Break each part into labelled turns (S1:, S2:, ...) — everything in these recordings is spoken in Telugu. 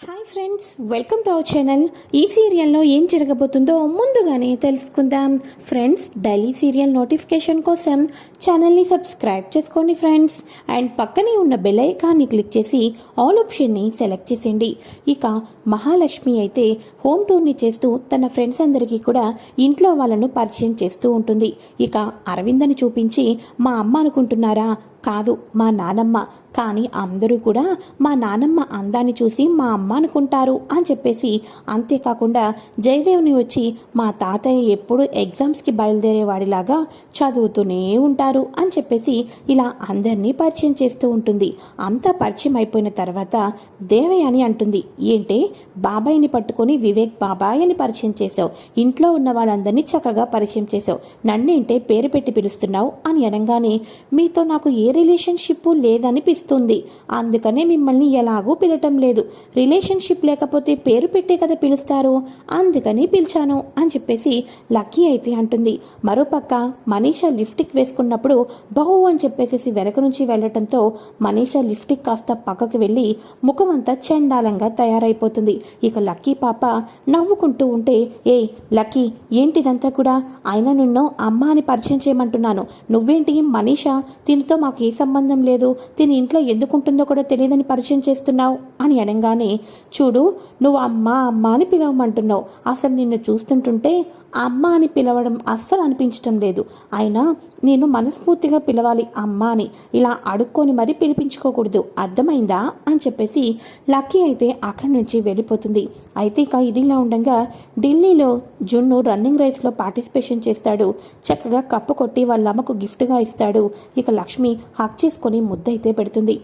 S1: Hi friends welcome to our channel ఈ సీరియల్లో ఏం జరగబోతుందో ముందుగానే తెలుసుకుందాం. ఫ్రెండ్స్ డైలీ సీరియల్ నోటిఫికేషన్ కోసం ఛానల్ని సబ్స్క్రైబ్ చేసుకోండి ఫ్రెండ్స్ అండ్ పక్కనే ఉన్న బెల్ ఐకాన్ని క్లిక్ చేసి ఆల్ ఆప్షన్ని సెలెక్ట్ చేసేయండి. ఇక మహాలక్ష్మి అయితే హోమ్ టూర్ని చేస్తూ తన ఫ్రెండ్స్ అందరికీ కూడా ఇంట్లో వాళ్ళను పరిచయం చేస్తూ ఉంటుంది. ఇక అరవిందని చూపించి మా అమ్మ అనుకుంటున్నారా? కాదు మా నానమ్మ. కానీ అందరూ కూడా మా నానమ్మ అందాన్ని చూసి మా అమ్మ అనుకుంటారు అని చెప్పేసి అంతేకాకుండా జయదేవ్ని వచ్చి మా తాతయ్య ఎప్పుడు ఎగ్జామ్స్కి బయలుదేరేవాడిలాగా చదువుతూనే ఉంటారు అని చెప్పేసి ఇలా అందరినీ పరిచయం చేస్తూ ఉంటుంది. అంతా పరిచయం అయిపోయిన తర్వాత దేవయాని అంటుంది. ఏంటే బాబాయ్ని పట్టుకొని వివేక్ బాబాయ్ అని పరిచయం చేసావు ఇంట్లో ఉన్న వాళ్ళందరినీ చక్కగా పరిచయం చేసావు నన్నేంటే పేరు పెట్టి పిలుస్తున్నావు అని అనగానే మీతో నాకు ఏ రిలేషన్షిప్ లేదనిపిస్తుంది. అందుకనే మిమ్మల్ని ఎలాగూ పిలటం లేదు. రిలేషన్షిప్ లేకపోతే పేరు పెట్టే కదా పిలుస్తారు. అందుకని పిలిచాను అని చెప్పేసి లక్కీ అయితే అంటుంది. మరోపక్క మనీషా లిఫ్టిక్ వేసుకున్నప్పుడు బహు అని చెప్పేసి వెనక నుంచి వెళ్ళటంతో మనీషా లిఫ్టిక్ కాస్త పక్కకు వెళ్ళి ముఖం అంతా చండాలంగా తయారైపోతుంది. ఇక లక్కీ పాప నవ్వుకుంటూ ఉంటే ఏయ్ లక్కీ ఏంటిదంతా కూడా? ఆయన నిన్ను అమ్మ అని పరిచయం చేయమంటున్నాను. నువ్వేంటి? మనీషా తినితో మాకు ఏ సంబంధం లేదు. దీని ఇంట్లో ఎందుకుంటుందో కూడా తెలియదని పరిచయం చేస్తున్నావు అని అనగానే చూడు నువ్వు అమ్మ అమ్మ అని పిలవమంటున్నావు. అసలు నిన్ను చూస్తుంటుంటే అమ్మ అని పిలవడం అస్సలు అనిపించటం లేదు. అయినా నేను మనస్ఫూర్తిగా పిలవాలి అమ్మ అని. ఇలా అడుక్కొని మరీ పిలిపించుకోకూడదు. అర్థమైందా? అని చెప్పేసి లక్కీ అయితే అక్కడి నుంచి వెళ్ళిపోతుంది. అయితే ఇక ఇదిలా ఉండగా ఢిల్లీలో జున్ను రన్నింగ్ రేస్లో పార్టిసిపేషన్ చేస్తాడు. చక్కగా కప్పు కొట్టి వాళ్ళ అమ్మకు గిఫ్ట్గా ఇస్తాడు. ఇక లక్ష్మి హక్ చేసుకొని ముద్దైతే పెడుతుంది.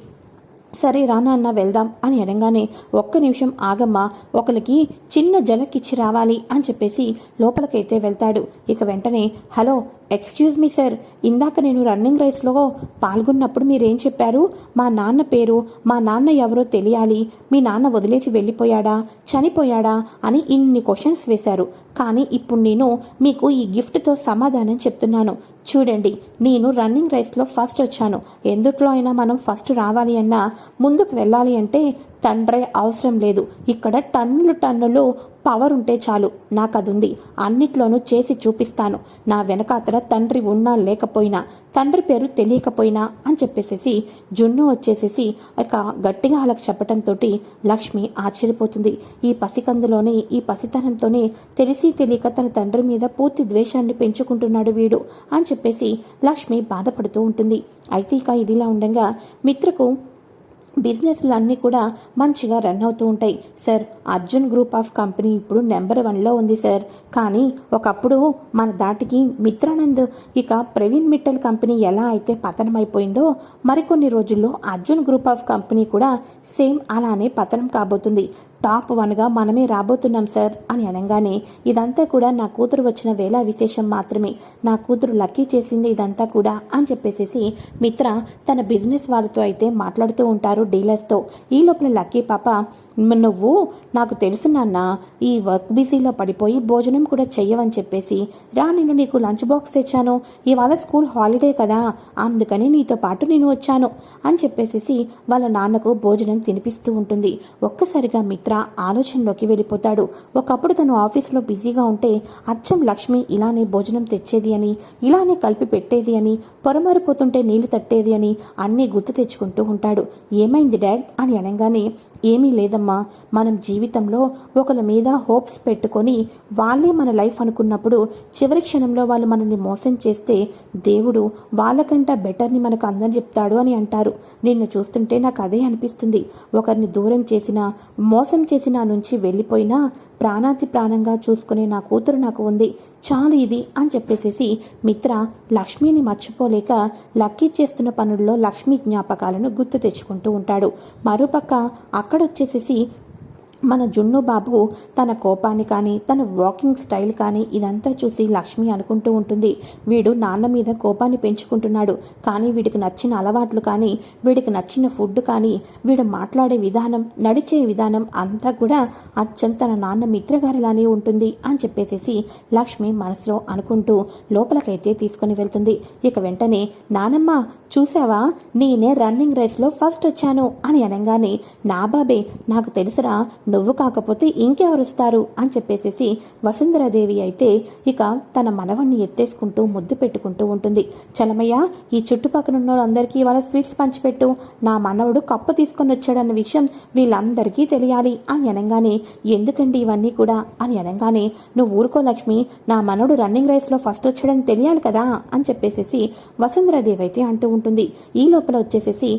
S1: సరే రానా అన్న వెళ్దాం అని అనగానే ఒక్క నిమిషం ఆగమ్మా ఒకరికి చిన్న జలకిచ్చి రావాలి అని చెప్పేసి లోపలికైతే వెళ్తాడు. ఇక వెంటనే హలో ఎక్స్క్యూజ్ మీ సార్ ఇందాక నేను రన్నింగ్ రేస్లో పాల్గొన్నప్పుడు మీరేం చెప్పారు? మా నాన్న పేరు మా నాన్న ఎవరో తెలియాలి. మీ నాన్న వదిలేసి వెళ్ళిపోయాడా? చనిపోయాడా? అని ఇన్ని క్వశ్చన్స్ వేశారు. కానీ ఇప్పుడు నేను మీకు ఈ గిఫ్ట్తో సమాధానం చెప్తున్నాను. చూడండి నేను రన్నింగ్ రేస్లో ఫస్ట్ వచ్చాను. ఎందుట్లో అయినా మనం ఫస్ట్ రావాలి అన్నా ముందుకు వెళ్ళాలి అంటే తండ్రి అవసరం లేదు. ఇక్కడ టన్నులు టన్నులు పవర్ ఉంటే చాలు. నాకు అది ఉంది అన్నిట్లోనూ చేసి చూపిస్తాను. నా వెనకాతల తండ్రి ఉన్నా లేకపోయినా తండ్రి పేరు తెలియకపోయినా అని చెప్పేసేసి జున్ను వచ్చేసేసి ఇక గట్టిగా వాళ్ళకి చెప్పటంతో లక్ష్మి ఆశ్చర్యపోతుంది. ఈ పసికందులోనే ఈ పసితనంతోనే తెలిసి తెలియక తన తండ్రి మీద పూర్తి ద్వేషాన్ని పెంచుకుంటున్నాడు వీడు అని చెప్పేసి లక్ష్మి బాధపడుతూ ఉంటుంది. అయితే ఇక ఇదిలా ఉండగా మిత్రకు బిజినెస్లు అన్నీ కూడా మంచిగా రన్ అవుతూ ఉంటాయి sir. Arjun group of company ఇప్పుడు నెంబర్ వన్లో ఉంది సార్. కానీ ఒకప్పుడు మన దాటికి మిత్రానంద్ ఇక ప్రవీణ్ మిట్టల్ కంపెనీ ఎలా అయితే పతనమైపోయిందో మరికొన్ని రోజుల్లో అర్జున్ గ్రూప్ ఆఫ్ కంపెనీ కూడా సేమ్ అలానే పతనం కాబోతుంది. టాప్ వన్గా మనమే రాబోతున్నాం సార్ అని అనగానే ఇదంతా కూడా నా కూతురు వచ్చిన వేళ విశేషం మాత్రమే. నా కూతురు లక్కీ చేసింది ఇదంతా కూడా అని చెప్పేసేసి మిత్ర తన బిజినెస్ వాళ్ళతో అయితే మాట్లాడుతూ ఉంటారు డీలర్స్తో. ఈ లోపల లక్కీ పాప నువ్వు నాకు తెలుసు నాన్న ఈ వర్క్ బిజీలో పడిపోయి భోజనం కూడా చెయ్యవని చెప్పేసి. రా నేను నీకు లంచ్ బాక్స్ తెచ్చాను. ఇవాళ స్కూల్ హాలిడే కదా అందుకని నీతో పాటు నేను వచ్చాను అని చెప్పేసేసి వాళ్ళ నాన్నకు భోజనం తినిపిస్తూ ఉంటుంది. ఒక్కసారిగా మిత్ర ఆలోచనలోకి వెళ్ళిపోతాడు. ఒకప్పుడు తను ఆఫీస్లో బిజీగా ఉంటే అచ్చం లక్ష్మి ఇలానే భోజనం తెచ్చేది అని ఇలానే కలిపి పెట్టేది అని పొరమారిపోతుంటే నీళ్ళు తట్టేది అని అన్నీ గుర్తు తెచ్చుకుంటూ ఉంటాడు. ఏమైంది డాడ్? అని అనగానే ఏమీ లేదమ్మా మనం జీవితంలో ఒకరి మీద హోప్స్ పెట్టుకొని వాళ్ళే మన లైఫ్ అనుకున్నప్పుడు చివరి క్షణంలో వాళ్ళు మనల్ని మోసం చేస్తే దేవుడు వాళ్ళకంట బెటర్ని మనకు అందరు చెప్తాడు అని అంటారు. నిన్ను చూస్తుంటే నాకు అదే అనిపిస్తుంది. ఒకరిని దూరం చేసినా మోసం చేసిన నుంచి వెళ్ళిపోయినా ప్రాణాతి ప్రాణంగా చూసుకునే నా కూతురు నాకు ఉంది చాలు ఇది అని చెప్పేసేసి మిత్ర లక్ష్మిని మర్చిపోలేక లక్కీ చేస్తున్న పనుల్లో లక్ష్మి జ్ఞాపకాలను గుర్తు తెచ్చుకుంటూ ఉంటాడు. మరోపక్క అక్కడొచ్చేసేసి మన జున్ను బాబు తన కోపాన్ని కానీ తన వాకింగ్ స్టైల్ కానీ ఇదంతా చూసి లక్ష్మి అనుకుంటూ ఉంటుంది. వీడు నాన్న మీద కోపాన్ని పెంచుకుంటున్నాడు. కానీ వీడికి నచ్చిన అలవాట్లు కానీ వీడికి నచ్చిన ఫుడ్ కానీ వీడు మాట్లాడే విధానం నడిచే విధానం అంతా కూడా అచ్చం తన నాన్న మిత్రగారిలానే ఉంటుంది అని చెప్పేసేసి లక్ష్మి మనసులో అనుకుంటూ లోపలకైతే తీసుకొని వెళ్తుంది. ఇక వెంటనే నానమ్మ చూసావా? నేనే రన్నింగ్ రేస్లో ఫస్ట్ వచ్చాను అని అనగానే నా బాబే నాకు తెలుసురా నువ్వు కాకపోతే ఇంకెవరుస్తారు అని చెప్పేసేసి వసుంధరాదేవి అయితే ఇక తన మనవణ్ణి ఎత్తేసుకుంటూ ముద్దు పెట్టుకుంటూ ఉంటుంది. చలమయ్య ఈ చుట్టుపక్కల ఉన్న వాళ్ళందరికీ వాళ్ళ స్వీట్స్ పంచిపెట్టు. నా మనవడు కప్పు తీసుకొని వచ్చాడన్న విషయం వీళ్ళందరికీ తెలియాలి అని అనగానే ఎందుకండి ఇవన్నీ కూడా? అని అనగానే నువ్వు ఊరుకో లక్ష్మి నా మనవడు రన్నింగ్ రేస్లో ఫస్ట్ వచ్చాడని తెలియాలి కదా? అని చెప్పేసేసి వసుంధరాదేవి అయితే అంటూ ఉంటుంది. ఈ లోపల వచ్చేసేసి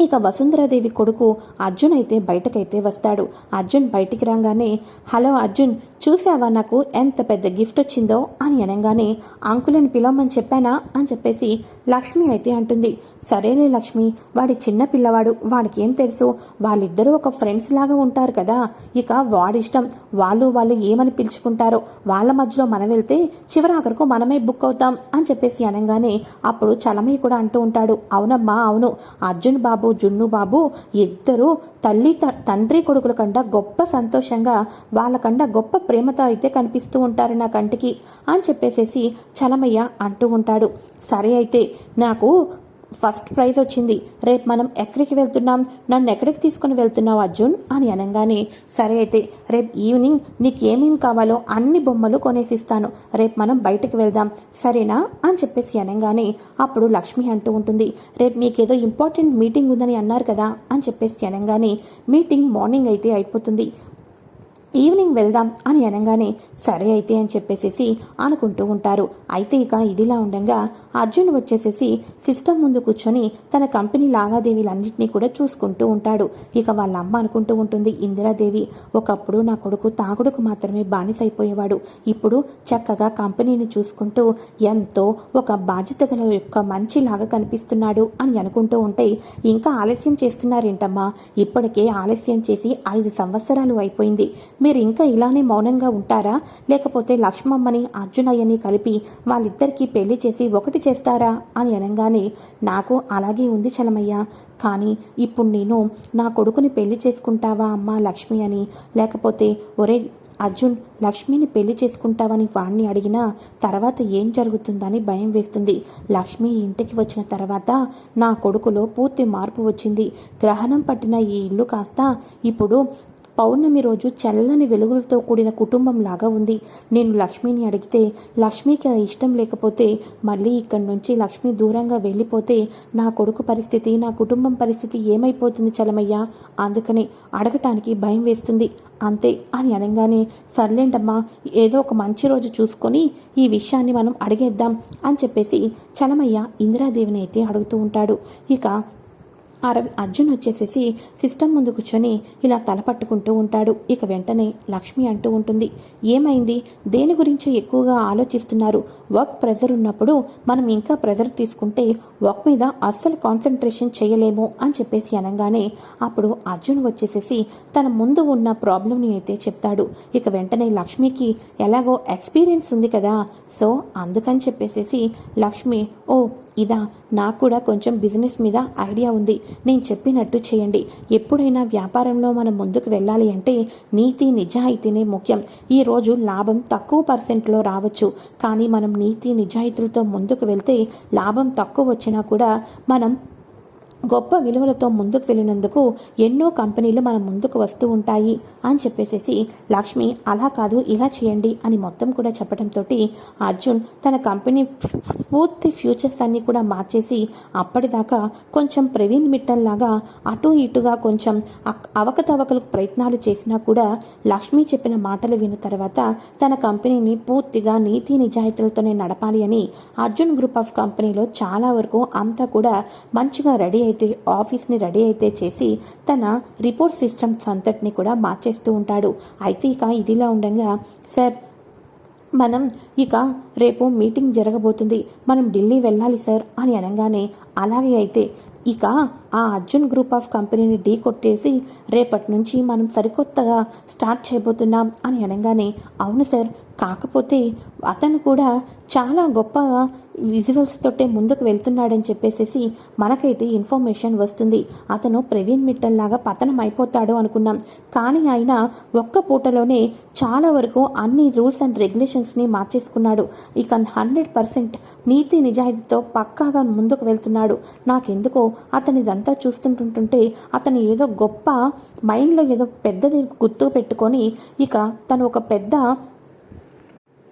S1: ఇక వసుంధరాదేవి కొడుకు అర్జున్ అయితే బయటకైతే వస్తాడు. అర్జున్ బయటికి రాగానే హలో అర్జున్ చూసావా నాకు ఎంత పెద్ద గిఫ్ట్ వచ్చిందో? అని అనగానే అంకులను పిలవమని చెప్పానా? అని చెప్పేసి లక్ష్మి అయితే అంటుంది. సరేలే లక్ష్మి వాడి చిన్న పిల్లవాడు వాడికి ఏం తెలుసు? వాళ్ళిద్దరూ ఒక ఫ్రెండ్స్ లాగా ఉంటారు కదా. ఇక వాడిష్టం వాళ్ళు వాళ్ళు ఏమని పిలుచుకుంటారో వాళ్ళ మధ్యలో మనం వెళ్తే చివరాఖరకు మనమే బుక్ అవుతాం. అని చెప్పేసి అనగానే అప్పుడు చలమయ్య కూడా అంటూ ఉంటాడు. అవునమ్మా అవును. అర్జున్ బాబు జున్ను బాబు ఇద్దరూ తల్లి త- తండ్రి కొడుకుల కంట గొప్ప సంతోషంగా వాళ్ళకంట గొప్ప ప్రేమతో అయితే కనిపిస్తూ ఉంటారు నా కంటికి అని చెప్పేసేసి చలమయ్య అంటూ ఉంటాడు. సరే అయితే నాకు ఫస్ట్ ప్రైజ్ వచ్చింది. రేపు మనం ఎక్కడికి వెళ్తున్నాం? నన్ను ఎక్కడికి తీసుకుని వెళ్తున్నావు అర్జున్? అని అనగానే సరే అయితే రేపు ఈవినింగ్ నీకు ఏమేమి కావాలో అన్ని బొమ్మలు కొనేసిస్తాను. రేపు మనం బయటకు వెళ్దాం. సరేనా? అని చెప్పేసి అనగానే అప్పుడు లక్ష్మి అంటూ ఉంటుంది. రేపు మీకేదో ఇంపార్టెంట్ మీటింగ్ ఉందని అన్నారు కదా? అని చెప్పేసి అనగానే మీటింగ్ మార్నింగ్ అయితే అయిపోతుంది. ఈవినింగ్ వెళ్దాం అని అనగానే సరే అయితే అని చెప్పేసేసి అనుకుంటూ ఉంటారు. అయితే ఇక ఇదిలా ఉండగా అర్జున్ వచ్చేసేసి సిస్టమ్ ముందు కూర్చొని తన కంపెనీ లావాదేవీలన్నింటినీ కూడా చూసుకుంటూ ఉంటాడు. ఇక వాళ్ళ అమ్మ అనుకుంటూ ఉంటుంది ఇందిరాదేవి ఒకప్పుడు నా కొడుకు తాగుడుకు మాత్రమే బానిసైపోయేవాడు. ఇప్పుడు చక్కగా కంపెనీని చూసుకుంటూ ఎంతో ఒక బాధ్యత గల యొక్క మంచిలాగా కనిపిస్తున్నాడు అని అనుకుంటూ ఉంటే ఇంకా ఆలస్యం చేస్తున్నారేంటమ్మా? ఇప్పటికే ఆలస్యం చేసి ఐదు సంవత్సరాలు అయిపోయింది. మీరు ఇంకా ఇలానే మౌనంగా ఉంటారా? లేకపోతే లక్ష్మమ్మని అర్జునయ్యని కలిపి వాళ్ళిద్దరికీ పెళ్ళి చేసి ఒకటి చేస్తారా? అని అనగానే నాకు అలాగే ఉంది చలమయ్య. కానీ ఇప్పుడు నేను నా కొడుకుని పెళ్ళి చేసుకుంటావా అమ్మా లక్ష్మి అని? లేకపోతే ఒరే అర్జున్ లక్ష్మిని పెళ్ళి చేసుకుంటావని వాణ్ణి అడిగినా తర్వాత ఏం జరుగుతుందని భయం వేస్తుంది. లక్ష్మి ఇంటికి వచ్చిన తర్వాత నా కొడుకులో పూర్తి మార్పు వచ్చింది. గ్రహణం పట్టిన ఈ ఇల్లు కాస్త ఇప్పుడు పౌర్ణమి రోజు చల్లని వెలుగులతో కూడిన కుటుంబం లాగా ఉంది. నేను లక్ష్మిని అడిగితే లక్ష్మికి అది ఇష్టం లేకపోతే మళ్ళీ ఇక్కడి నుంచి లక్ష్మి దూరంగా వెళ్ళిపోతే నా కొడుకు పరిస్థితి నా కుటుంబం పరిస్థితి ఏమైపోతుంది చలమయ్య? అందుకని అడగటానికి భయం వేస్తుంది. అంతే అని అనగానే సర్లేంటమ్మా ఏదో ఒక మంచి రోజు చూసుకొని ఈ విషయాన్ని మనం అడిగేద్దాం అని చెప్పేసి చలమయ్య ఇందిరాదేవిని అయితే అడుగుతూ ఉంటాడు. ఇక అరవి అర్జున్ వచ్చేసేసి సిస్టమ్ ముందు కూర్చొని ఇలా తల పట్టుకుంటూ ఉంటాడు. ఇక వెంటనే లక్ష్మి అంటూ ఉంటుంది ఏమైంది? దేని గురించి ఎక్కువగా ఆలోచిస్తున్నారు? వర్క్ ప్రెజర్ ఉన్నప్పుడు మనం ఇంకా ప్రెజర్ తీసుకుంటే వర్క్ మీద అస్సలు కాన్సన్ట్రేషన్ చేయలేము అని చెప్పేసి అనగానే అప్పుడు అర్జున్ వచ్చేసేసి తన ముందు ఉన్న ప్రాబ్లంని అయితే చెప్తాడు. ఇక వెంటనే లక్ష్మికి ఎలాగో ఎక్స్పీరియన్స్ ఉంది కదా సో అందుకని చెప్పేసేసి లక్ష్మి ఓ ఇదా నాకు కూడా కొంచెం బిజినెస్ మీద ఐడియా ఉంది. నేను చెప్పినట్టు చేయండి. ఎప్పుడైనా వ్యాపారంలో మనం ముందుకు వెళ్ళాలి అంటే నీతి నిజాయితీనే ముఖ్యం. ఈరోజు లాభం తక్కువ పర్సెంట్లో రావచ్చు. కానీ మనం నీతి నిజాయితీలతో ముందుకు వెళ్తే లాభం తక్కువ వచ్చినా కూడా మనం గొప్ప విలువలతో ముందుకు వెళ్ళినందుకు ఎన్నో కంపెనీలు మన ముందుకు వస్తూ ఉంటాయి అని చెప్పేసేసి లక్ష్మి అలా కాదు ఇలా చేయండి అని మొత్తం కూడా చెప్పడంతో అర్జున్ తన కంపెనీ పూర్తి ఫ్యూచర్స్ అన్నీ కూడా మార్చేసి అప్పటిదాకా కొంచెం ప్రవీణ్ మిట్టల్ లాగా అటు ఇటుగా కొంచెం అక్- అవకతవకలకు ప్రయత్నాలు చేసినా కూడా లక్ష్మి చెప్పిన మాటలు విన్న తర్వాత తన కంపెనీని పూర్తిగా నీతి నిజాయితీలతోనే నడపాలి అని అర్జున్ గ్రూప్ ఆఫ్ కంపెనీలో చాలా వరకు అంతా కూడా మంచిగా రెడీ అయితే ఆఫీస్ని రెడీ అయితే చేసి తన రిపోర్ట్ సిస్టమ్స్ అంతటిని కూడా మార్చేస్తూ ఉంటాడు. అయితే ఇక ఇదిలా ఉండగా సార్ మనం ఇక రేపు మీటింగ్ జరగబోతుంది. మనం ఢిల్లీ వెళ్ళాలి సార్ అని అనగానే అలాగే అయితే ఇక ఆ అర్జున్ గ్రూప్ ఆఫ్ కంపెనీని ఢీ కొట్టేసి రేపటి నుంచి మనం సరికొత్తగా స్టార్ట్ చేయబోతున్నాం అని అనగానే అవును సార్ కాకపోతే అతను కూడా చాలా గొప్ప విజువల్స్ తోటే ముందుకు వెళ్తున్నాడని చెప్పేసేసి మనకైతే ఇన్ఫర్మేషన్ వస్తుంది. అతను ప్రవీణ్ మిట్టల్ లాగా పతనం అయిపోతాడు అనుకున్నాం. కానీ ఆయన ఒక్క పూటలోనే చాలా వరకు అన్ని రూల్స్ అండ్ రెగ్యులేషన్స్ని మార్చేసుకున్నాడు. ఇక హండ్రెడ్ పర్సెంట్ నీతి నిజాయితీతో పక్కాగా ముందుకు వెళ్తున్నాడు. నాకెందుకో అతని ఇదంతా చూస్తుంటుంటుంటే అతను ఏదో గొప్ప మైండ్లో ఏదో పెద్దది గుర్తు పెట్టుకొని ఇక తను ఒక పెద్ద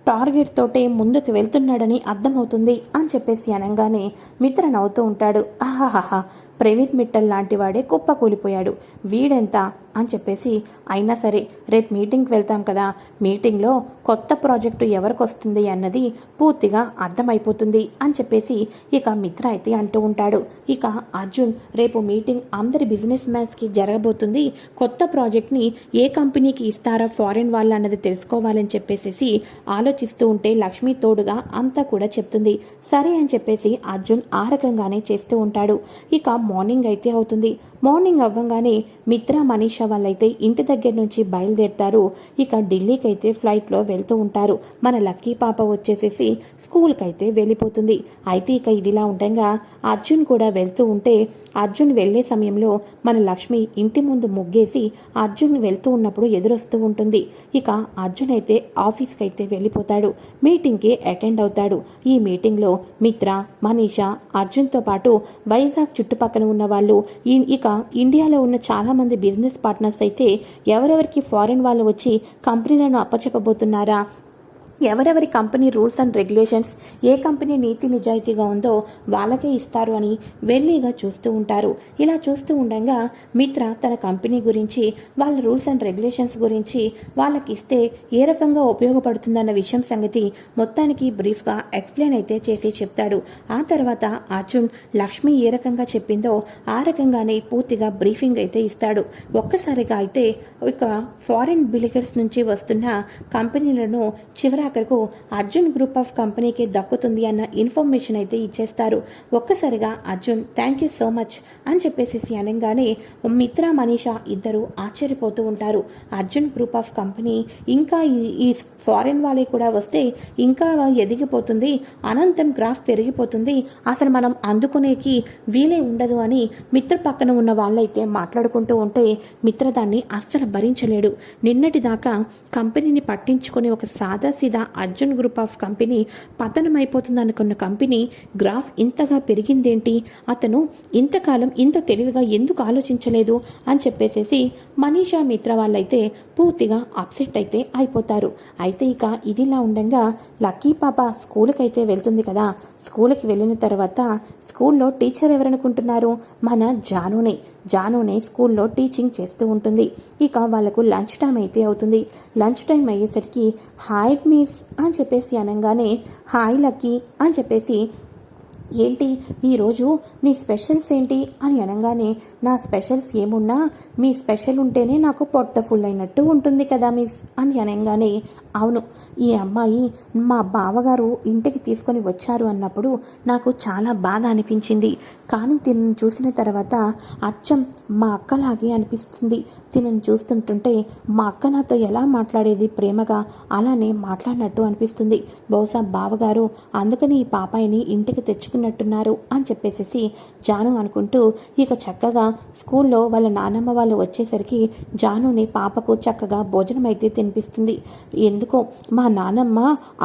S1: టార్గెట్ తోటే ముందుకు వెళ్తున్నాడని అర్థమవుతుంది అని చెప్పేసి అనగానే మిత్ర నవ్వుతూ ఉంటాడు. ఆహాహాహా. ప్రవీణ్ మిట్టల్ లాంటి వాడే కుప్ప కూలిపోయాడు వీడెంత? అని చెప్పేసి అయినా సరే రేపు మీటింగ్కి వెళ్తాం కదా మీటింగ్లో కొత్త ప్రాజెక్టు ఎవరికి వస్తుంది అన్నది పూర్తిగా అర్థమైపోతుంది అని చెప్పేసి ఇక మిత్ర అయితే అంటూ ఉంటాడు. ఇక అర్జున్ రేపు మీటింగ్ అందరి బిజినెస్ మ్యాన్స్కి జరగబోతుంది. కొత్త ప్రాజెక్ట్ని ఏ కంపెనీకి ఇస్తారా ఫారిన్ వాళ్ళు అన్నది తెలుసుకోవాలని చెప్పేసి ఆలోచిస్తూ ఉంటే లక్ష్మి తోడుగా అంతా కూడా చెప్తుంది. సరే అని చెప్పేసి అర్జున్ ఆ రకంగానే చేస్తూ ఉంటాడు. ఇక మార్నింగ్ అయితే అవుతుంది. మార్నింగ్ అవ్వగానే మిత్ర మనీషా వాళ్ళైతే ఇంటి దగ్గర నుంచి బయలుదేరుతారు. ఇక ఢిల్లీకి అయితే ఫ్లైట్లో వెళ్తూ ఉంటారు. మన లక్కీ పాప వచ్చేసేసి స్కూల్కి అయితే వెళ్ళిపోతుంది. అయితే ఇక ఇదిలా ఉండగా అర్జున్ కూడా వెళ్తూ ఉంటే అర్జున్ వెళ్ళే సమయంలో మన లక్ష్మి ఇంటి ముందు ముగ్గేసి అర్జున్ వెళ్తూ ఉన్నప్పుడు ఎదురొస్తూ ఉంటుంది. ఇక అర్జున్ అయితే ఆఫీస్కి అయితే వెళ్ళిపోతాడు. మీటింగ్కి అటెండ్ అవుతాడు. ఈ మీటింగ్లో మిత్ర మనీషా అర్జున్తో పాటు వైజాగ్ చుట్టుపక్కల ఉన్న వాళ్ళు ఇక ఇండియాలో ఉన్న చాలా మంది బిజినెస్ పార్ట్నర్స్ అయితే ఎవరెవరికి ఫారిన్ వాళ్ళు వచ్చి కంపెనీలను అప్పచెప్పబోతున్నారా? ఎవరెవరి కంపెనీ రూల్స్ అండ్ రెగ్యులేషన్స్ ఏ కంపెనీ నీతి నిజాయితీగా ఉందో వాళ్ళకే ఇస్తారు అని వెళ్ళిగా చూస్తూ ఉంటారు. ఇలా చూస్తూ ఉండగా మిత్ర తన కంపెనీ గురించి వాళ్ళ రూల్స్ అండ్ రెగ్యులేషన్స్ గురించి వాళ్ళకి ఇస్తే ఏ రకంగా ఉపయోగపడుతుందన్న విషయం సంగతి మొత్తానికి బ్రీఫ్గా ఎక్స్ప్లెయిన్ అయితే చేసి చెప్తాడు. ఆ తర్వాత అర్జున్ లక్ష్మి ఏ రకంగా చెప్పిందో ఆ రకంగానే పూర్తిగా బ్రీఫింగ్ అయితే ఇస్తాడు. ఒక్కసారిగా అయితే ఇక ఫారిన్ బిలిగర్స్ నుంచి వస్తున్న కంపెనీలను ఆఖరకు అర్జున్ గ్రూప్ ఆఫ్ కంపెనీకి దక్కుతుంది అన్న ఇన్ఫర్మేషన్ అయితే ఇచ్చేస్తారు. ఒక్కసారిగా Arjun thank you so much అని చెప్పేసి అనగానే మిత్ర మనీషా ఇద్దరు ఆశ్చర్యపోతూ ఉంటారు. అర్జున్ గ్రూప్ ఆఫ్ కంపెనీ ఇంకా ఈ- ఫారెన్ వాళ్ళే కూడా వస్తే ఇంకా ఎదిగిపోతుంది అనంతం గ్రాఫ్ పెరిగిపోతుంది. అసలు మనం అందుకునేకి వీలే ఉండదు అని మిత్ర పక్కన ఉన్న వాళ్ళైతే మాట్లాడుకుంటూ ఉంటే మిత్ర దాన్ని అస్సలు భరించలేడు. నిన్నటి దాకా కంపెనీని పట్టించుకుని ఒక సాదాసీదా అర్జున్ గ్రూప్ ఆఫ్ కంపెనీ పతనమైపోతుంది అనుకున్న కంపెనీ గ్రాఫ్ ఇంతగా పెరిగిందేంటి? అతను ఇంతకాలం ఇంత తెలివిగా ఎందుకు ఆలోచించలేదు అని చెప్పేసేసి మనీషా మిత్ర వాళ్ళైతే పూర్తిగా అప్సెట్ అయితే అయిపోతారు. అయితే ఇక ఇదిలా ఉండగా లక్కీ పాప స్కూల్కి అయితే వెళ్తుంది కదా. స్కూల్కి వెళ్ళిన తర్వాత స్కూల్లో టీచర్ ఎవరనుకుంటున్నారు? మన జానునే. జానునే స్కూల్లో టీచింగ్ చేస్తూ ఉంటుంది. ఇక వాళ్ళకు లంచ్ టైం అయితే అవుతుంది. లంచ్ టైం అయ్యేసరికి హాయ్ మిస్ అని చెప్పేసి అనగానే హాయ్ లక్కీ అని చెప్పేసి ఏంటి? ఈరోజు నీ స్పెషల్స్ ఏంటి? అని అనగానే నా స్పెషల్స్ ఏమున్నా మీ స్పెషల్ ఉంటేనే నాకు పొట్ట ఫుల్ అయినట్టు ఉంటుంది కదా మిస్ అని అనగానే అవును ఈ అమ్మాయి మా బావగారు ఇంటికి తీసుకొని వచ్చారు అన్నప్పుడు నాకు చాలా బాధ అనిపించింది. కానీ తినను చూసిన తర్వాత అచ్చం మా అక్కలాగే అనిపిస్తుంది. తినను చూస్తుంటుంటే మా అక్క నాతో ఎలా మాట్లాడేది ప్రేమగా అలానే మాట్లాడినట్టు అనిపిస్తుంది. బహుశా బావగారు అందుకని ఈ పాపాయిని ఇంటికి తెచ్చుకున్నట్టున్నారు అని చెప్పేసేసి జాను అనుకుంటూ ఇక చక్కగా స్కూల్లో వాళ్ళ నానమ్మ వాళ్ళు వచ్చేసరికి జానుని పాపకు చక్కగా భోజనం అయితే తినిపిస్తుంది. ఎందుకో మా నానమ్మ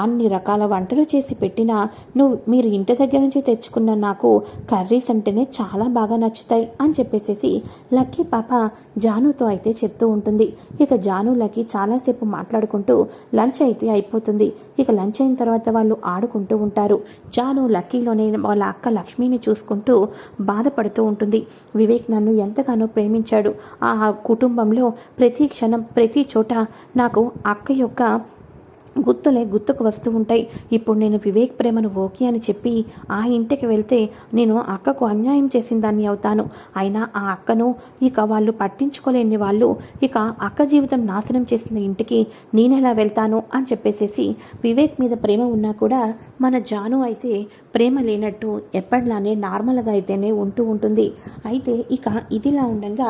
S1: అన్ని రకాల వంటలు చేసి పెట్టినా నువ్వు మీరు ఇంటి దగ్గర నుంచి తెచ్చుకున్న నాకు కర్రీస్ అంటేనే చాలా బాగా నచ్చుతాయి అని చెప్పేసేసి లక్కీ పాప జానుతో అయితే చెప్తూ ఉంటుంది. ఇక జాను లక్కీ చాలాసేపు మాట్లాడుకుంటూ లంచ్ అయితే అయిపోతుంది. ఇక లంచ్ అయిన తర్వాత వాళ్ళు ఆడుకుంటూ ఉంటారు. జాను లక్కీలోనే వాళ్ళ అక్క లక్ష్మిని చూసుకుంటూ బాధపడుతూ ఉంటుంది. వివేక్ నన్ను ఎంతగానో ప్రేమించాడు. ఆ కుటుంబంలో ప్రతి క్షణం ప్రతి చోట నాకు అక్క యొక్క గుర్తులే గుర్తుకు వస్తూ ఉంటాయి. ఇప్పుడు నేను వివేక్ ప్రేమను ఓకే అని చెప్పి ఆ ఇంటికి వెళ్తే నేను అక్కకు అన్యాయం చేసిన దాన్ని అవుతాను. అయినా ఆ అక్కను ఇక వాళ్ళు పట్టించుకోలేని వాళ్ళు ఇక అక్క జీవితం నాశనం చేసిన ఇంటికి నేనెలా వెళ్తాను అని చెప్పేసేసి వివేక్ మీద ప్రేమ ఉన్నా కూడా మన జాను అయితే ప్రేమ లేనట్టు ఎప్పటిలానే నార్మల్గా అయితేనే ఉంటూ ఉంటుంది. అయితే ఇక ఇదిలా ఉండగా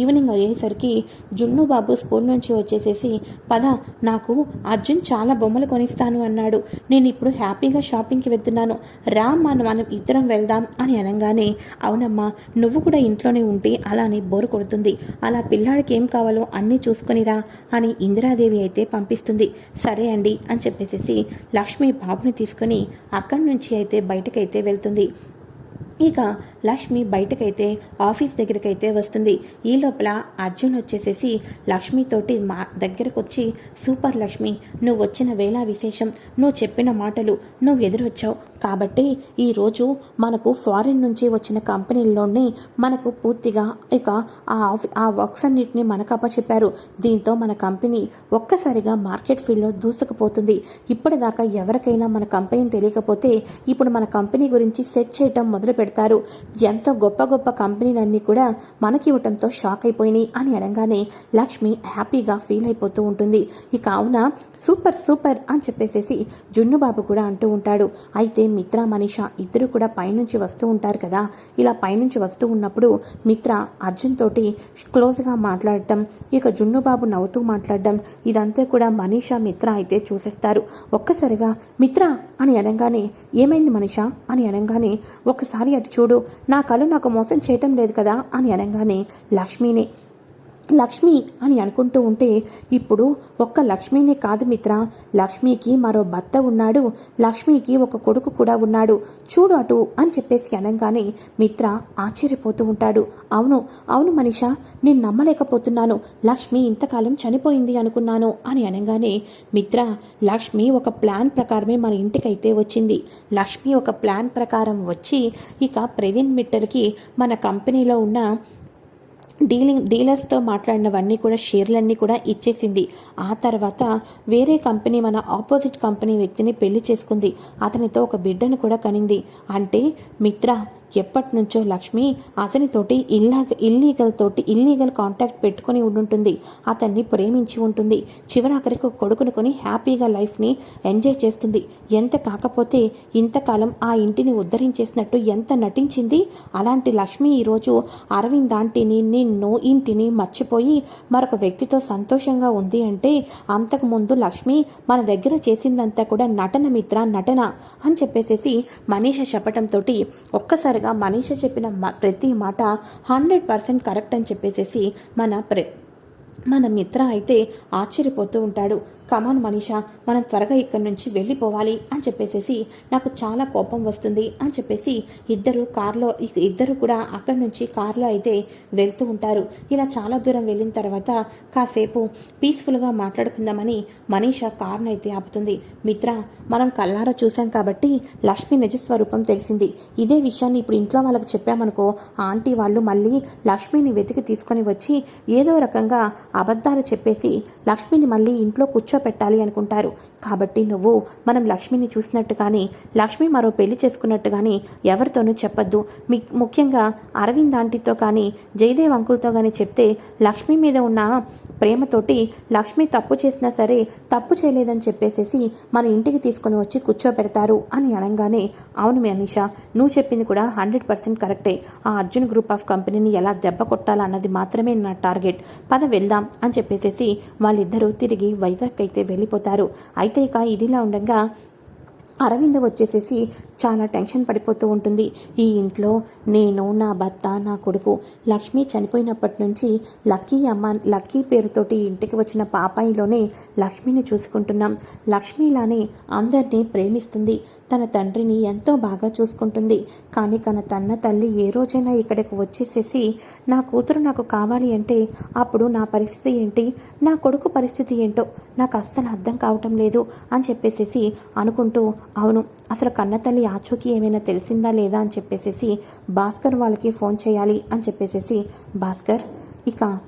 S1: ఈవినింగ్ అయ్యేసరికి జున్ను బాబు స్కూల్ నుంచి వచ్చేసేసి పద నాకు అర్జున్ చాలా బొమ్మలు కొనిస్తాను అన్నాడు. నేను ఇప్పుడు హ్యాపీగా షాపింగ్కి వెళ్తున్నాను. రా మనం మనం ఇద్దరం వెళ్దాం అని అనగానే అవునమ్మా నువ్వు కూడా ఇంట్లోనే ఉంటే అలానే బోరు కొడుతుంది. అలా పిల్లాడికి ఏం కావాలో అన్నీ చూసుకొనిరా అని ఇందిరాదేవి అయితే పంపిస్తుంది. సరే అండి అని చెప్పేసేసి లక్ష్మి బాబుని తీసుకొని అక్కడి నుంచి అయితే బయటకైతే వెళ్తుంది. ఇక లక్ష్మి బయటకైతే ఆఫీస్ దగ్గరకైతే వస్తుంది. ఈ లోపల అర్జున్ వచ్చేసేసి లక్ష్మితోటి మా దగ్గరకు వచ్చి సూపర్ లక్ష్మి నువ్వు వచ్చిన వేళ విశేషం. నువ్వు చెప్పిన మాటలు నువ్వు ఎదురొచ్చావు. కాబట్టి ఈరోజు మనకు ఫారిన్ నుంచి వచ్చిన కంపెనీల్లోనే మనకు పూర్తిగా ఇక ఆ ఆఫీ ఆ వర్క్స్ అన్నిటిని మనకు అప్పచెప్పారు. దీంతో మన కంపెనీ ఒక్కసారిగా మార్కెట్ ఫీల్డ్లో దూసుకుపోతుంది. ఇప్పటిదాకా ఎవరికైనా మన కంపెనీని తెలియకపోతే ఇప్పుడు మన కంపెనీ గురించి సెట్ చేయటం మొదలు పెడతారు. ఎంతో గొప్ప గొప్ప కంపెనీలన్నీ కూడా మనకి ఇవ్వటంతో షాక్ అయిపోయినాయి అని అనగానే లక్ష్మి హ్యాపీగా ఫీల్ అయిపోతూ ఉంటుంది. ఇక అవునా? సూపర్ సూపర్ అని చెప్పేసేసి జున్నుబాబు కూడా అంటూ ఉంటాడు. అయితే మిత్ర మనిష ఇద్దరు కూడా పైనుంచి వస్తూ ఉంటారు కదా. ఇలా పైనుంచి వస్తూ ఉన్నప్పుడు మిత్ర అర్జున్ తోటి క్లోజ్గా మాట్లాడటం ఇక జున్నుబాబు నవ్వుతూ మాట్లాడడం ఇదంతా కూడా మనీష మిత్ర అయితే చూసేస్తారు. ఒక్కసారిగా మిత్ర అని అనగానే ఏమైంది మనీష? అని అనగానే ఒకసారి అటు చూడు నా కళ్ళు నాకు మోసం చేయటం లేదు కదా అని అనగానే లక్ష్మీనే లక్ష్మి అని అనుకుంటూ ఉంటే ఇప్పుడు ఒక్క లక్ష్మినే కాదు మిత్ర. లక్ష్మికి మరో భర్త ఉన్నాడు. లక్ష్మికి ఒక కొడుకు కూడా ఉన్నాడు. చూడు అటు అని చెప్పేసి అనగానే మిత్ర ఆశ్చర్యపోతూ ఉంటాడు. అవును అవును మనిష నేను నమ్మలేకపోతున్నాను. లక్ష్మి ఇంతకాలం చనిపోయింది అనుకున్నాను అని అనగానే మిత్ర లక్ష్మి ఒక ప్లాన్ ప్రకారమే మన ఇంటికైతే వచ్చింది. లక్ష్మి ఒక ప్లాన్ ప్రకారం వచ్చి ఇక ప్రవీణ్ మిట్టర్కి మన కంపెనీలో ఉన్న డీలింగ్ డీలర్స్తో మాట్లాడినవన్నీ కూడా షేర్లన్నీ కూడా ఇచ్చేసింది. ఆ తర్వాత వేరే కంపెనీ మన ఆపోజిట్ కంపెనీ వ్యక్తిని పెళ్ళి చేసుకుంది. అతనితో ఒక బిడ్డను కూడా కనింది. అంటే మిత్ర ఎప్పటి నుంచో లక్ష్మి అతనితోటి ఇల్లా ఇల్లీగల్ తోటి ఇల్లీగల్ కాంటాక్ట్ పెట్టుకొని ఉండుంటుంది. అతన్ని ప్రేమించి ఉంటుంది. చివరాఖరికి ఒక కొడుకును కొని హ్యాపీగా లైఫ్ని ఎంజాయ్ చేస్తుంది. ఎంత కాకపోతే ఇంతకాలం ఆ ఇంటిని ఉద్ధరించేసినట్టు ఎంత నటించింది? అలాంటి లక్ష్మి ఈరోజు అరవింద్ ఆంటీని నిన్ను ఇంటిని మర్చిపోయి మరొక వ్యక్తితో సంతోషంగా ఉంది అంటే అంతకుముందు లక్ష్మి మన దగ్గర చేసిందంతా కూడా నటన మిత్ర నటన అని చెప్పేసేసి మనీష చెప్పటంతో ఒక్కసారిగా మనీష చెప్పిన ప్రతి మాట హండ్రెడ్ పర్సెంట్ కరెక్ట్ అని చెప్పేసేసి మన ప్ర మన మిత్ర అయితే ఆశ్చర్యపోతూ ఉంటాడు. కమాన్ మనీషా మనం త్వరగా ఇక్కడి నుంచి వెళ్ళిపోవాలి అని చెప్పేసేసి నాకు చాలా కోపం వస్తుంది అని చెప్పేసి ఇద్దరు కార్లో ఇద్దరు కూడా అక్కడి నుంచి కారులో అయితే వెళ్తూ ఉంటారు. ఇలా చాలా దూరం వెళ్ళిన తర్వాత కాసేపు పీస్ఫుల్గా మాట్లాడుకుందామని మనీషా కారును అయితే ఆపుతుంది. మిత్ర మనం కల్లారా చూసాం కాబట్టి లక్ష్మి నిజస్వరూపం తెలిసింది. ఇదే విషయాన్ని ఇప్పుడు ఇంట్లో వాళ్ళకి చెప్పామనుకో ఆంటీ వాళ్ళు మళ్ళీ లక్ష్మిని వెతికి తీసుకొని వచ్చి ఏదో రకంగా అబద్ధాలు చెప్పేసి లక్ష్మిని మళ్ళీ ఇంట్లో కూర్చోపెట్టాలి అనుకుంటారు. కాబట్టి నువ్వు మనం లక్ష్మిని చూసినట్టు కానీ లక్ష్మి మరో పెళ్ళి చేసుకున్నట్టు కానీ ఎవరితోనూ చెప్పొద్దు. మీ ముఖ్యంగా అరవింద్ ఆంటీతో కానీ జయదేవ్ అంకుల్తో కానీ చెప్తే లక్ష్మి మీద ఉన్న ప్రేమతోటి లక్ష్మి తప్పు చేసినా సరే తప్పు చేయలేదని చెప్పేసేసి మన ఇంటికి తీసుకొని వచ్చి కూర్చోపెడతారు అని అనగానే అవును మీ అనిష నువ్వు చెప్పింది కూడా హండ్రెడ్ పర్సెంట్ కరెక్టే. ఆ అర్జున్ గ్రూప్ ఆఫ్ కంపెనీని ఎలా దెబ్బ కొట్టాలన్నది మాత్రమే నా టార్గెట్. పద వెళ్దాం అని చెప్పేసేసి వాళ్ళిద్దరూ తిరిగి వైజాగ్ అయితే వెళ్ళిపోతారు. అయితే ఇక ఇదిలా ఉండగా అరవింద్ వచ్చేసేసి చాలా టెన్షన్ పడిపోతూ ఉంటుంది. ఈ ఇంట్లో నేను నా భర్త నా కొడుకు లక్ష్మి చనిపోయినప్పటి నుంచి లక్కీ అమ్మ లక్కీ పేరుతోటి ఇంటికి వచ్చిన పాపాయిలోనే లక్ష్మిని చూసుకుంటున్నాం. లక్ష్మిలానే అందరినీ ప్రేమిస్తుంది. తన తండ్రిని ఎంతో బాగా చూసుకుంటుంది. కానీ తన తన్న తల్లి ఏ రోజైనా ఇక్కడికి వచ్చేసేసి నా కూతురు నాకు కావాలి అంటే అప్పుడు నా పరిస్థితి ఏంటి? నా కొడుకు పరిస్థితి ఏంటో నాకు అస్సలు అర్థం కావటం లేదు అని చెప్పేసేసి అనుకుంటూ అవును అసలు కన్నతల్లి ఆచూకీ ఏమైనా తెలిసిందా లేదా అని చెప్పేసేసి భాస్కర్ వాళ్ళకి ఫోన్ చేయాలి అని చెప్పేసేసి భాస్కర్ ఇక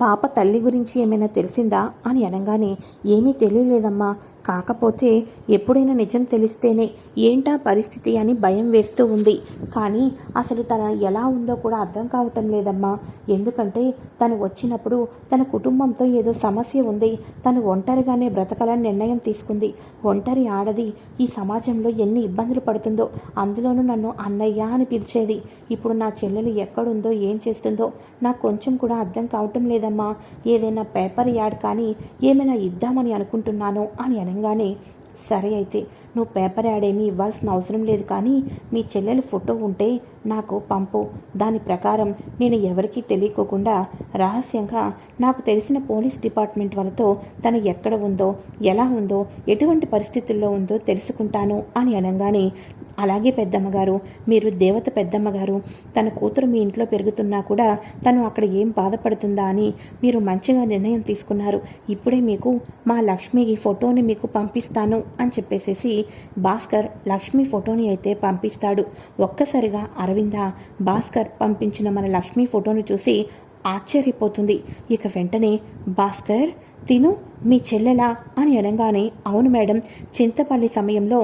S1: పాప తల్లి గురించి ఏమైనా తెలిసిందా? అని అనగానే ఏమీ తెలియలేదమ్మా. కాకపోతే ఎప్పుడైనా నిజం తెలిస్తేనే ఏంటా పరిస్థితి అని భయం వేస్తూ ఉంది. కానీ అసలు తన ఎలా ఉందో కూడా అర్థం కావటం లేదమ్మా. ఎందుకంటే తను వచ్చినప్పుడు తన కుటుంబంతో ఏదో సమస్య ఉంది. తను ఒంటరిగానే బ్రతకాలని నిర్ణయం తీసుకుంది. ఒంటరి ఆడది ఈ సమాజంలో ఎన్ని ఇబ్బందులు పడుతుందో అందులోనూ నన్ను అన్నయ్య అని పిలిచేది. ఇప్పుడు నా చెల్లెలు ఎక్కడుందో ఏం చేస్తుందో నాకు కొంచెం కూడా అర్థం కావటం లేదమ్మా. ఏదైనా పేపర్ యాడ్ కానీ ఏమైనా ఇద్దామని అనుకుంటున్నాను అని అనగానే సరే అయితే నువ్వు పేపర్ యాడ్ ఏమీ ఇవ్వాల్సిన అవసరం లేదు కానీ మీ చెల్లెలి ఫోటో ఉంటే నాకు పంపు. దాని ప్రకారం నేను ఎవరికీ తెలియకోకుండా రహస్యంగా నాకు తెలిసిన పోలీస్ డిపార్ట్మెంట్ వాళ్ళతో తను ఎక్కడ ఉందో ఎలా ఉందో ఎటువంటి పరిస్థితుల్లో ఉందో తెలుసుకుంటాను అని అనగానే అలాగే పెద్దమ్మగారు మీరు దేవత పెద్దమ్మగారు తన కూతురు మీ ఇంట్లో పెరుగుతున్నా కూడా తను అక్కడ ఏం బాధపడుతుందా అని మీరు మంచిగా నిర్ణయం తీసుకున్నారు. ఇప్పుడే మీకు మా లక్ష్మి ఈ ఫోటోని మీకు పంపిస్తాను అని చెప్పేసేసి భాస్కర్ లక్ష్మి ఫోటోని అయితే పంపిస్తాడు. ఒక్కసారిగా అరవింద భాస్కర్ పంపించిన మన లక్ష్మి ఫోటోని చూసి ఆశ్చర్యపోతుంది. ఇక వెంటనే భాస్కర్ తిను మీ చెల్లెలా అని అనగానే అవును మేడం చింతపల్లి సమయంలో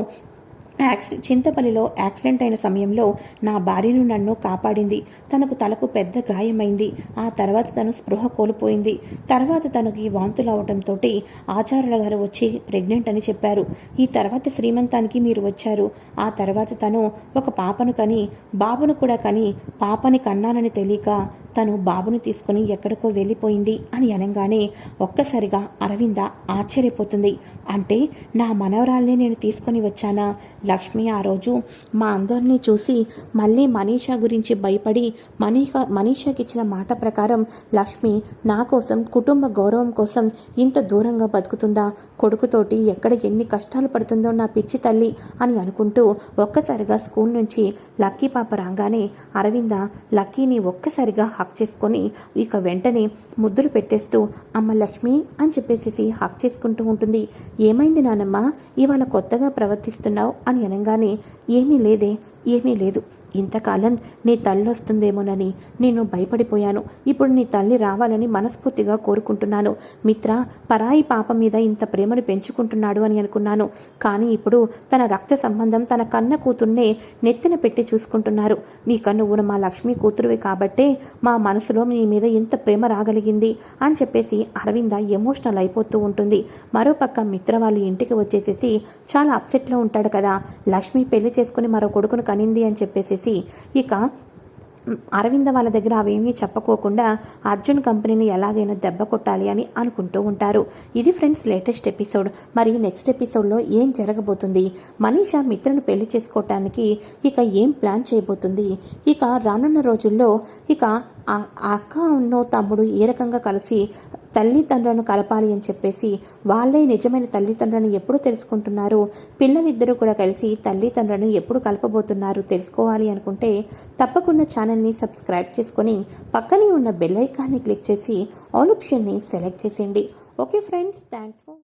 S1: యాక్సిడెంట్ చింతపల్లిలో యాక్సిడెంట్ అయిన సమయంలో నా భార్యను నన్ను కాపాడింది. తనకు తలకు పెద్ద గాయమైంది. ఆ తర్వాత తను స్పృహ కోల్పోయింది. తర్వాత తనకి వాంతులు అవడంతో ఆచార్యుల గారు వచ్చి ప్రెగ్నెంట్ అని చెప్పారు. ఈ తర్వాత శ్రీమంతానికి మీరు వచ్చారు. ఆ తర్వాత తను ఒక పాపను కని బాబును కూడా కని పాపని కన్నానని తెలియక తను బాబుని తీసుకుని ఎక్కడికో వెళ్ళిపోయింది అని అనగానే ఒక్కసారిగా అరవింద ఆశ్చర్యపోతుంది. అంటే నా మనవరాల్ని నేను తీసుకొని వచ్చానా? లక్ష్మి ఆ రోజు మా అందరినీ చూసి మళ్ళీ మనీషా గురించి భయపడి మనీషా మనీషాకి ఇచ్చిన మాట ప్రకారం లక్ష్మి నా కోసం కుటుంబ గౌరవం కోసం ఇంత దూరంగా బతుకుతుందా? కొడుకుతోటి ఎక్కడ ఎన్ని కష్టాలు పడుతుందో నా పిచ్చి తల్లి అని అనుకుంటూ ఒక్కసారిగా స్కూల్ నుంచి లక్కీ పాప రాగానే అరవింద లక్కీని ఒక్కసారిగా హాక్ చేసుకొని ఇక వెంటనే ముద్దులు పెట్టేస్తూ అమ్మ లక్ష్మి అని చెప్పేసి హాక్ చేసుకుంటూ ఉంటుంది. ఏమైంది నానమ్మ? ఇవాళ కొత్తగా ప్రవర్తిస్తున్నావు అని అనగానే ఏమీ లేదే ఏమీ లేదు. ఇంతకాలం నీ తల్లి వస్తుందేమోనని నేను భయపడిపోయాను. ఇప్పుడు నీ తల్లి రావాలని మనస్ఫూర్తిగా కోరుకుంటున్నాను. మిత్ర పరాయి పాప మీద ఇంత ప్రేమను పెంచుకుంటున్నాడు అని అనుకున్నాను. కానీ ఇప్పుడు తన రక్త సంబంధం తన కన్న కూతుర్నే నెత్తిన పెట్టి చూసుకుంటున్నారు. నీ కన్ను మా లక్ష్మీ కూతురువే కాబట్టే మా మనసులో మీ మీద ఇంత ప్రేమ రాగలిగింది అని చెప్పేసి అరవింద ఎమోషనల్ అయిపోతూ ఉంటుంది. మరోపక్క మిత్ర వాళ్ళు ఇంటికి వచ్చేసేసి చాలా అప్సెట్లో ఉంటాడు కదా. లక్ష్మి పెళ్ళి చేసుకుని మరో కొడుకును కనింది అని చెప్పేసి చేసి ఇక అరవింద వాళ్ళ దగ్గర అవేమీ చెప్పుకోకుండా అర్జున్ కంపెనీని ఎలాగైనా దెబ్బ కొట్టాలి అని అనుకుంటూ ఉంటారు. ఇది ఫ్రెండ్స్ లేటెస్ట్ ఎపిసోడ్. మరి నెక్స్ట్ ఎపిసోడ్లో ఏం జరగబోతుంది? మనీషా మిత్రను పెళ్ళి చేసుకోవటానికి ఇక ఏం ప్లాన్ చేయబోతుంది? ఇక రానున్న రోజుల్లో ఇక అక్క ఉన్నో తమ్ముడు ఏ రకంగా కలిసి తల్లిదండ్రులను కలపాలి అని చెప్పేసి వాళ్ళే నిజమైన తల్లిదండ్రులను ఎప్పుడు తెలుసుకుంటున్నారు? పిల్లలిద్దరూ కూడా కలిసి తల్లిదండ్రులను ఎప్పుడు కలపబోతున్నారు తెలుసుకోవాలి అనుకుంటే తప్పకుండా ఛానల్ని సబ్స్క్రైబ్ చేసుకొని పక్కనే ఉన్న బెల్ ఐకాన్ని క్లిక్ చేసి ఆల్ ఆప్షన్ని సెలెక్ట్ చేసేయండి. Okay friends thanks for